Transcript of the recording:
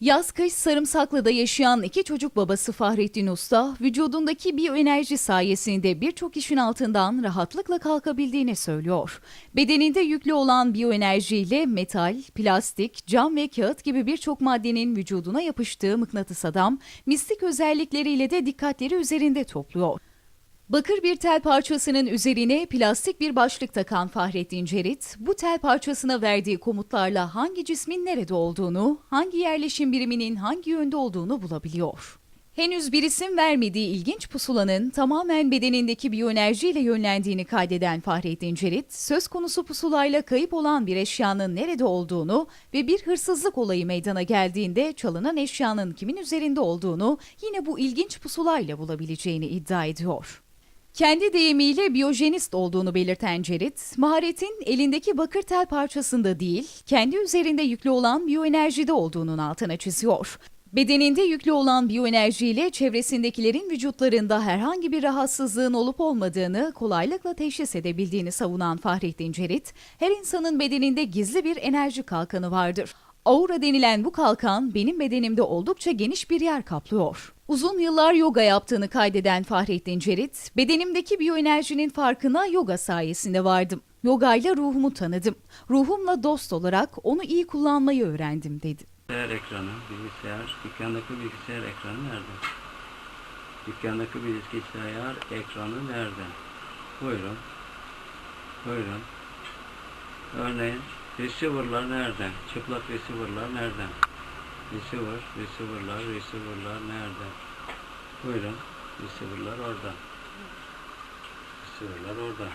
Yaz kış Sarımsaklı'da yaşayan iki çocuk babası Fahrettin Usta, vücudundaki biyoenerji sayesinde birçok işin altından rahatlıkla kalkabildiğini söylüyor. Bedeninde yüklü olan biyoenerjiyle metal, plastik, cam ve kağıt gibi birçok maddenin vücuduna yapıştığı mıknatıs adam, mistik özellikleriyle de dikkatleri üzerinde topluyor. Bakır bir tel parçasının üzerine plastik bir başlık takan Fahrettin Cerit, bu tel parçasına verdiği komutlarla hangi cismin nerede olduğunu, hangi yerleşim biriminin hangi yönde olduğunu bulabiliyor. Henüz bir isim vermediği ilginç pusulanın tamamen bedenindeki biyoenerjiyle yönlendiğini kaydeden Fahrettin Cerit, söz konusu pusulayla kayıp olan bir eşyanın nerede olduğunu ve bir hırsızlık olayı meydana geldiğinde çalınan eşyanın kimin üzerinde olduğunu yine bu ilginç pusulayla bulabileceğini iddia ediyor. Kendi deyimiyle biyojenist olduğunu belirten Cerit, maharetin elindeki bakır tel parçasında değil, kendi üzerinde yüklü olan biyoenerjide olduğunun altına çiziyor. Bedeninde yüklü olan biyoenerjiyle çevresindekilerin vücutlarında herhangi bir rahatsızlığın olup olmadığını kolaylıkla teşhis edebildiğini savunan Fahrettin Cerit, her insanın bedeninde gizli bir enerji kalkanı vardır. Aura denilen bu kalkan benim bedenimde oldukça geniş bir yer kaplıyor. Uzun yıllar yoga yaptığını kaydeden Fahrettin Cerit, bedenimdeki biyoenerjinin farkına yoga sayesinde vardım. Yogayla ruhumu tanıdım. Ruhumla dost olarak onu iyi kullanmayı öğrendim dedi. Bilgisayar ekranı, bilgisayar, dükkandaki bilgisayar ekranı nerede? Dükkandaki bilgisayar ekranı nerede? Buyurun. Buyurun. Örneğin receiver'lar nerede? Çıplak receiver'lar nerede? Receiver, receiver'lar, receiver'lar nerede? Buyurun. Receiver'lar orada. Receiver'lar orada.